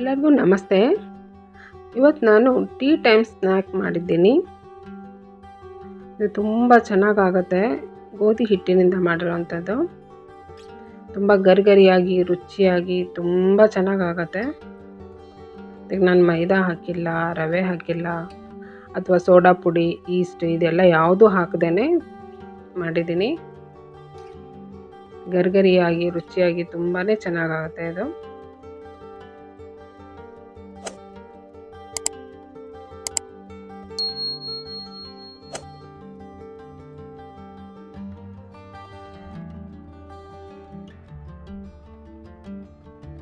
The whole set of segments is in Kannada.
ಎಲ್ಲರಿಗೂ ನಮಸ್ತೆ. ಇವತ್ತು ನಾನು ಟೀ ಟೈಮ್ ಸ್ನ್ಯಾಕ್ ಮಾಡಿದ್ದೀನಿ. ಇದು ತುಂಬ ಚೆನ್ನಾಗಾಗತ್ತೆ. ಗೋಧಿ ಹಿಟ್ಟಿನಿಂದ ಮಾಡಿರೋವಂಥದ್ದು. ತುಂಬ ಗರಿಗರಿಯಾಗಿ, ರುಚಿಯಾಗಿ, ತುಂಬ ಚೆನ್ನಾಗಾಗತ್ತೆ. ಇದಕ್ಕೆ ನಾನು ಮೈದಾ ಹಾಕಿಲ್ಲ, ರವೆ ಹಾಕಿಲ್ಲ, ಅಥವಾ ಸೋಡಾ ಪುಡಿ, ಈಸ್ಟ್ ಇದೆಲ್ಲ ಯಾವುದೂ ಹಾಕದೇ ಮಾಡಿದ್ದೀನಿ. ಗರಿಗರಿಯಾಗಿ, ರುಚಿಯಾಗಿ ತುಂಬಾ ಚೆನ್ನಾಗಾಗುತ್ತೆ ಇದು.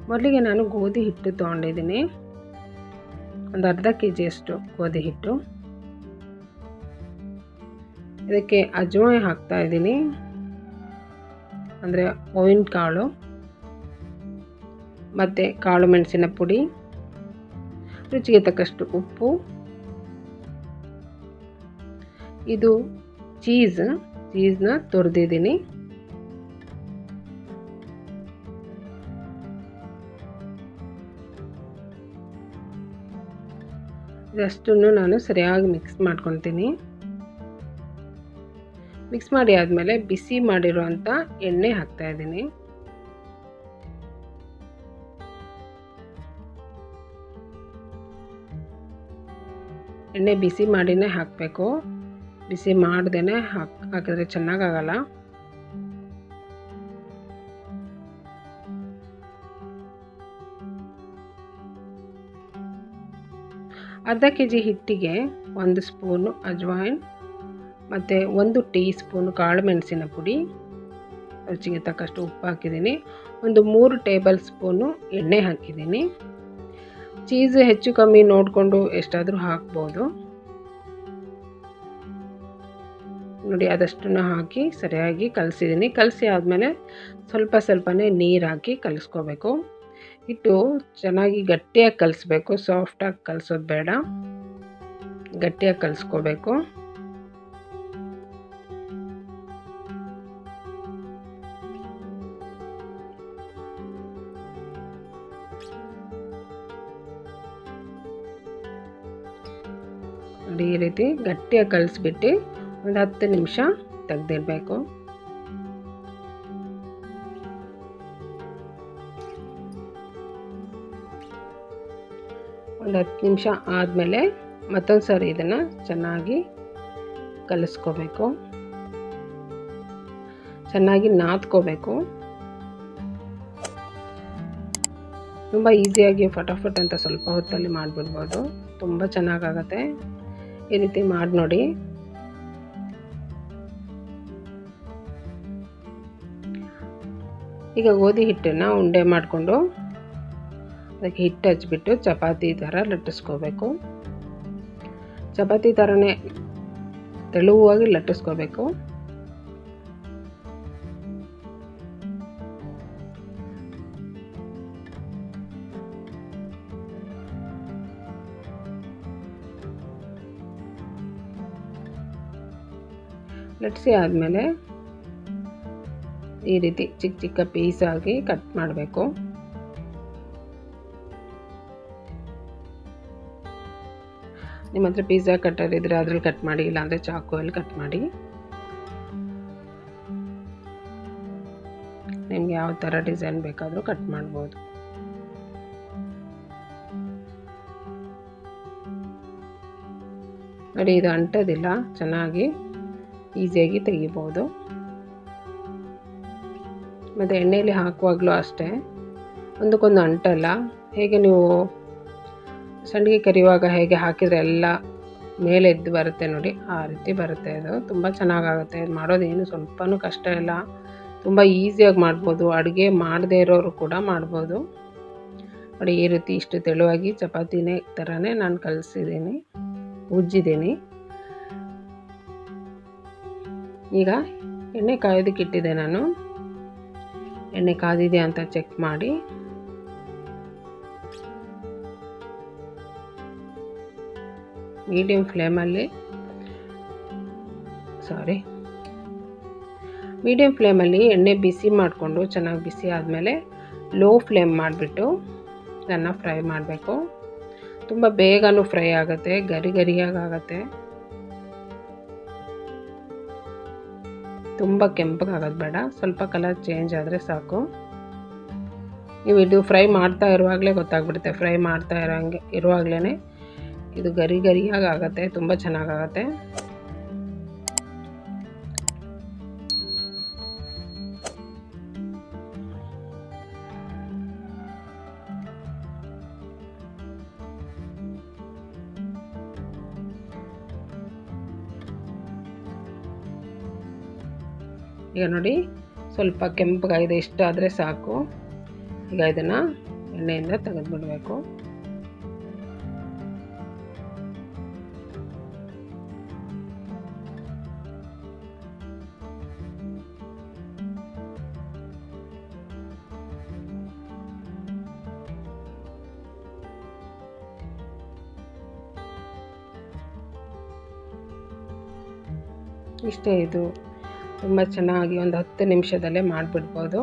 ಮೊದಲಿಗೆ ನಾನು ಗೋಧಿ ಹಿಟ್ಟು ತೊಗೊಂಡಿದ್ದೀನಿ. ಒಂದು ಅರ್ಧ ಕೆ ಜಿಯಷ್ಟು ಗೋಧಿ ಹಿಟ್ಟು. ಇದಕ್ಕೆ ಅಜ್ವಾಯ್ ಹಾಕ್ತಾ ಇದ್ದೀನಿ. ಅಂದರೆ ಓವಿನ ಕಾಳು. ಮತ್ತು ಕಾಳು ಮೆಣಸಿನ ಪುಡಿ. ರುಚಿಗೆ ತಕ್ಕಷ್ಟು ಉಪ್ಪು. ಇದು ಚೀಸ್ ಚೀಸ್ನ ತುರಿದಿದ್ದೀನಿ. ಇದಷ್ಟನ್ನು ನಾನು ಸರಿಯಾಗಿ ಮಿಕ್ಸ್ ಮಾಡ್ಕೊತೀನಿ ಮಿಕ್ಸ್ ಮಾಡಿ ಆದಮೇಲೆ ಬಿಸಿ ಮಾಡಿರೋಂಥ ಎಣ್ಣೆ ಹಾಕ್ತಾ ಇದ್ದೀನಿ. ಎಣ್ಣೆ ಬಿಸಿ ಮಾಡಿನೇ ಹಾಕಬೇಕು. ಬಿಸಿ ಮಾಡ್ದೇ ಹಾಕ್ ಹಾಕಿದ್ರೆ ಚೆನ್ನಾಗಾಗಲ್ಲ. ಅರ್ಧ ಕೆ ಜಿ ಹಿಟ್ಟಿಗೆ ಒಂದು ಸ್ಪೂನು ಅಜ್ವಾಯಿನ್ ಮತ್ತು ಒಂದು ಟೀ ಸ್ಪೂನು ಕಾಳು ಮೆಣಸಿನ ಪುಡಿ, ರುಚಿಗೆ ತಕ್ಕಷ್ಟು ಉಪ್ಪು ಹಾಕಿದ್ದೀನಿ. ಒಂದು ಮೂರು ಟೇಬಲ್ ಸ್ಪೂನು ಎಣ್ಣೆ ಹಾಕಿದ್ದೀನಿ. ಚೀಸ್ ಹೆಚ್ಚು ಕಮ್ಮಿ ನೋಡಿಕೊಂಡು ಎಷ್ಟಾದರೂ ಹಾಕ್ಬೋದು. ನೋಡಿ, ಅದಷ್ಟನ್ನು ಹಾಕಿ ಸರಿಯಾಗಿ ಕಲಸಿದ್ದೀನಿ. ಕಲಸಿ ಆದಮೇಲೆ ಸ್ವಲ್ಪ ಸ್ವಲ್ಪನೇ ನೀರು ಹಾಕಿ ಕಲಿಸ್ಕೋಬೇಕು. ಹಿಟ್ಟು ಚೆನ್ನಾಗಿ ಗಟ್ಟಿಯಾಗಿ ಕಲಿಸ್ಬೇಕು ಸಾಫ್ಟಾಗಿ ಕಲಿಸೋದು ಬೇಡ. ಗಟ್ಟಿಯಾಗಿ ಕಲಿಸ್ಕೋಬೇಕು. ನೋಡಿ ಈ ರೀತಿ ಗಟ್ಟಿಯಾಗಿ ಕಲಿಸ್ಬಿಟ್ಟು ಒಂದು ಹತ್ತು ನಿಮಿಷ ತೆಗೆದಿಡಬೇಕು. ಒಂದು ಹತ್ತು ನಿಮಿಷ ಆದಮೇಲೆ ಮತ್ತೊಂದು ಸಾರಿ ಇದನ್ನು ಚೆನ್ನಾಗಿ ಕಲಿಸ್ಕೋಬೇಕು. ಚೆನ್ನಾಗಿ ನಾದ್ಕೋಬೇಕು. ತುಂಬ ಈಸಿಯಾಗಿ ಫಟಾಫಟ್ ಅಂತ ಸ್ವಲ್ಪ ಹೊತ್ತಲ್ಲಿ ಮಾಡಿಬಿಡ್ಬೋದು. ತುಂಬ ಚೆನ್ನಾಗಾಗತ್ತೆ. ಈ ರೀತಿ ಮಾಡಿ ನೋಡಿ ಈಗ ಗೋಧಿ ಹಿಟ್ಟನ್ನು ಉಂಡೆ ಮಾಡಿಕೊಂಡು ಅದಕ್ಕೆ ಹಿಟ್ಟು ಹಚ್ಬಿಟ್ಟು ಚಪಾತಿ ಥರ ಲಟ್ಟಿಸ್ಕೋಬೇಕು. ಚಪಾತಿ ಥರನೇ ತೆಳುವಾಗಿ ಲಟ್ಟಿಸ್ಕೋಬೇಕು. ಲಟ್ಟಿಸಿ ಆದಮೇಲೆ ಈ ರೀತಿ ಚಿಕ್ಕ ಚಿಕ್ಕ ಪೀಸಾಗಿ ಕಟ್ ಮಾಡಬೇಕು. ನಿಮ್ಮ ಹತ್ರ ಪಿಜ್ಜಾ ಕಟ್ಟರ್ ಇದ್ರೆ ಅದ್ರಲ್ಲಿ ಕಟ್ ಮಾಡಿ, ಇಲ್ಲಾಂದರೆ ಚಾಕುವಲ್ಲಿ ಕಟ್ ಮಾಡಿ. ನಿಮ್ಗೆ ಯಾವ ಥರ ಡಿಸೈನ್ ಬೇಕಾದರೂ ಕಟ್ ಮಾಡ್ಬೋದು. ನೋಡಿ, ಇದು ಅಂಟೋದಿಲ್ಲ, ಚೆನ್ನಾಗಿ ಈಸಿಯಾಗಿ ತೆಗಿಬೋದು. ಮತ್ತು ಎಣ್ಣೆಯಲ್ಲಿ ಹಾಕುವಾಗಲೂ ಅಷ್ಟೇ. ಒಂದಕ್ಕೊಂದು ಅಂಟಲ್ಲ, ಹೇಗೆ ನೀವು ಸಂಡಿಗೆ ಕರಿಯುವಾಗ ಹೇಗೆ ಹಾಕಿದರೆ ಎಲ್ಲ ಮೇಲೆ ಎದ್ದು ಬರುತ್ತೆ ನೋಡಿ, ಆ ರೀತಿ ಬರುತ್ತೆ ಅದು ತುಂಬ ಚೆನ್ನಾಗಾಗುತ್ತೆ. ಇದು ಮಾಡೋದೇನು ಸ್ವಲ್ಪನೂ ಕಷ್ಟ ಇಲ್ಲ. ತುಂಬ ಈಸಿಯಾಗಿ ಮಾಡ್ಬೋದು. ಅಡುಗೆ ಮಾಡದೇ ಇರೋರು ಕೂಡ ಮಾಡ್ಬೋದು. ನೋಡಿ, ಈ ರೀತಿ ಇಷ್ಟು ತೆಳುವಾಗಿ ಚಪಾತಿನೇ ಥರನೇ ನಾನು ಕಲಿಸಿದ್ದೀನಿ. ಉಜ್ಜಿದ್ದೀನಿ. ಈಗ ಎಣ್ಣೆ ಕಾಯೋದಕ್ಕೆ ಇಟ್ಟಿದ್ದೆ ನಾನು. ಎಣ್ಣೆ ಕಾದಿದೆ ಅಂತ ಚೆಕ್ ಮಾಡಿ. ಮೀಡಿಯಮ್ ಫ್ಲೇಮಲ್ಲಿ ಸಾರಿ ಮೀಡಿಯಮ್ ಫ್ಲೇಮಲ್ಲಿ ಎಣ್ಣೆ ಬಿಸಿ ಮಾಡಿಕೊಂಡು ಚೆನ್ನಾಗಿ ಬಿಸಿ ಆದಮೇಲೆ ಲೋ ಫ್ಲೇಮ್ ಮಾಡಿಬಿಟ್ಟು ಇದನ್ನು ಫ್ರೈ ಮಾಡಬೇಕು. ತುಂಬ ಬೇಗನೂ ಫ್ರೈ ಆಗುತ್ತೆ, ಗರಿ ಗರಿಯಾಗಿ ಆಗುತ್ತೆ. ತುಂಬ ಕೆಂಪಗಾಗೋದು ಬೇಡ, ಸ್ವಲ್ಪ ಕಲರ್ ಚೇಂಜ್ ಆದರೆ ಸಾಕು. ನೀವು ಇದು ಫ್ರೈ ಮಾಡ್ತಾ ಇರುವಾಗಲೇ ಗೊತ್ತಾಗ್ಬಿಡುತ್ತೆ ಫ್ರೈ ಮಾಡ್ತಾ ಇರೋಂಗೆ ಇರುವಾಗಲೇ ಇದು ಗರಿ ಗರಿಯಾಗಿ ಆಗುತ್ತೆ ತುಂಬ ಚೆನ್ನಾಗಾಗತ್ತೆ. ಈಗ ನೋಡಿ, ಸ್ವಲ್ಪ ಕೆಂಪಗಾಗಿದೆ ಇಷ್ಟ ಆದರೆ ಸಾಕು. ಈಗ ಇದನ್ನು ಎಣ್ಣೆಯಿಂದ ತೆಗೆದುಬಿಡಬೇಕು. ಇಷ್ಟೇ ಇದು. ತುಂಬ ಚೆನ್ನಾಗಿ ಒಂದು ಹತ್ತು ನಿಮಿಷದಲ್ಲೇ ಮಾಡಿಬಿಡ್ಬೋದು.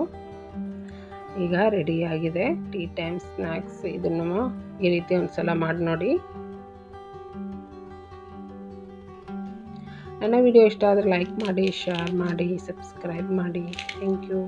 ಈಗ ರೆಡಿಯಾಗಿದೆ ಟೀ ಟೈಮ್ ಸ್ನ್ಯಾಕ್ಸ್ ಇದನ್ನು ಈ ರೀತಿ ಒಂದು ಸಲ ಮಾಡಿ ನೋಡಿ. ನನ್ನ ವಿಡಿಯೋ ಇಷ್ಟ ಆದರೆ ಲೈಕ್ ಮಾಡಿ ಶೇರ್ ಮಾಡಿ ಸಬ್ಸ್ಕ್ರೈಬ್ ಮಾಡಿ. Thank you